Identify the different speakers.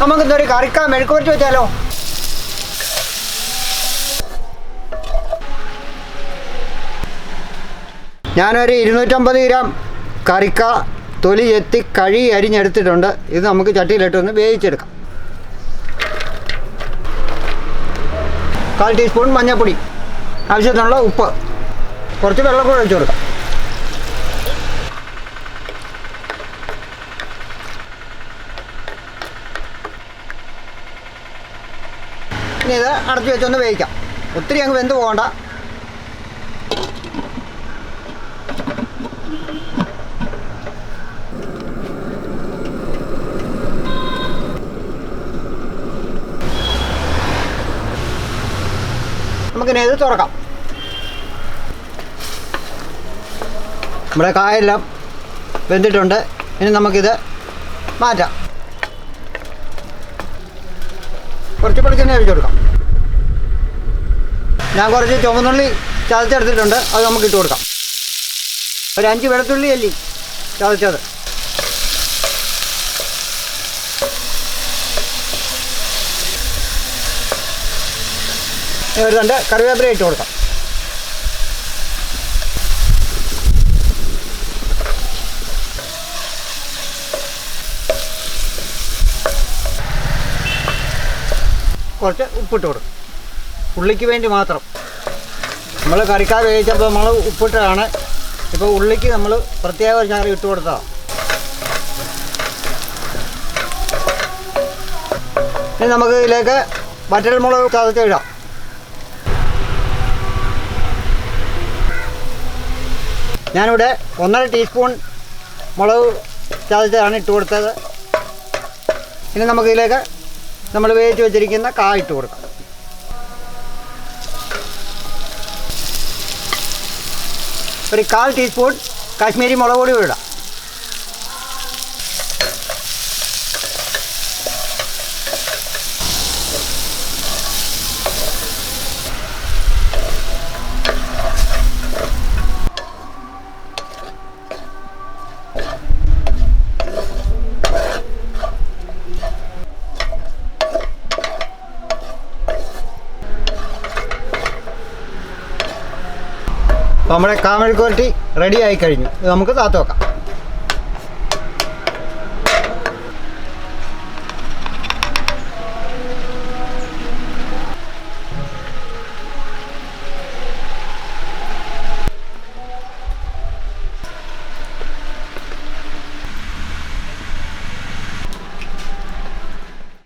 Speaker 1: നമുക്കിന്നൊരു കറിക്ക. മെഴുക്കുവരട്ടി വെച്ചാലോ? ഞാനൊരു ഇരുന്നൂറ്റമ്പത് ഗ്രാം കറിക്ക തൊലി എത്തി കഴി അരിഞ്ഞെടുത്തിട്ടുണ്ട്. ഇത് നമുക്ക് ചട്ടിയിലിട്ടൊന്ന് വേവിച്ചെടുക്കാം. കാൽ ടീസ്പൂൺ മഞ്ഞൾപ്പൊടി. ആവശ്യത്തിനുള്ള ഉപ്പ്. കുറച്ച് വെള്ളം കൂടെ ഒഴിച്ചു കൊടുക്കാം. ഇനി ഇത് അടച്ചു വെച്ചൊന്ന് വേവിക്കാം. ഒത്തിരി അങ്ങ് വെന്ത് പോകണ്ട. നമുക്കിനി ഇത് തുറക്കാം. നമ്മുടെ കായെല്ലാം വെന്തിട്ടുണ്ട്. ഇനി നമുക്കിത് മാറ്റാം. കുറച്ച് വെളിച്ചെണ്ണ ഒഴിച്ചു കൊടുക്കാം. ഞാൻ കുറച്ച് ചുമന്നുള്ളി ചതച്ചെടുത്തിട്ടുണ്ട് അത് നമുക്ക് ഇട്ട് കൊടുക്കാം. ഒരു അഞ്ച് വെളുത്തുള്ളി അല്ലി ചതച്ചത്. ഒരു രണ്ട് കറിവേപ്പില ഇട്ട് കൊടുക്കാം. കുറച്ച് ഉപ്പിട്ട് കൊടുക്കും. ഉള്ളിക്ക് വേണ്ടി മാത്രം. നമ്മൾ കറിക്കാർ വേവിച്ചപ്പോൾ നമ്മൾ ഉപ്പിട്ടാണ്. ഇപ്പോൾ ഉള്ളിക്ക് നമ്മൾ പ്രത്യേക ഒരു ചാറ് ഇട്ട് കൊടുത്തതാണ് ഇനി നമുക്ക് ഇതിലേക്ക് വറ്റൽമുളക് ചതച്ച് ഇടാം. ഞാനിവിടെ ഒന്നര ടീസ്പൂൺ മുളക് ചതച്ചതാണ് ഇട്ട് കൊടുത്തത്. ഇനി നമുക്കിതിലേക്ക് നമ്മൾ വേവിച്ച് വെച്ചിരിക്കുന്ന കാ ഇട്ട് കൊടുക്കാം. ഒരു കാൽ ടീസ്പൂൺ കാശ്മീരി മുളക് പൊടി ഇടാം. നമ്മുടെ കാമൽ ക്വാളിറ്റി റെഡി ആയി കഴിഞ്ഞു. നമുക്ക് താത്തു വെക്കാം.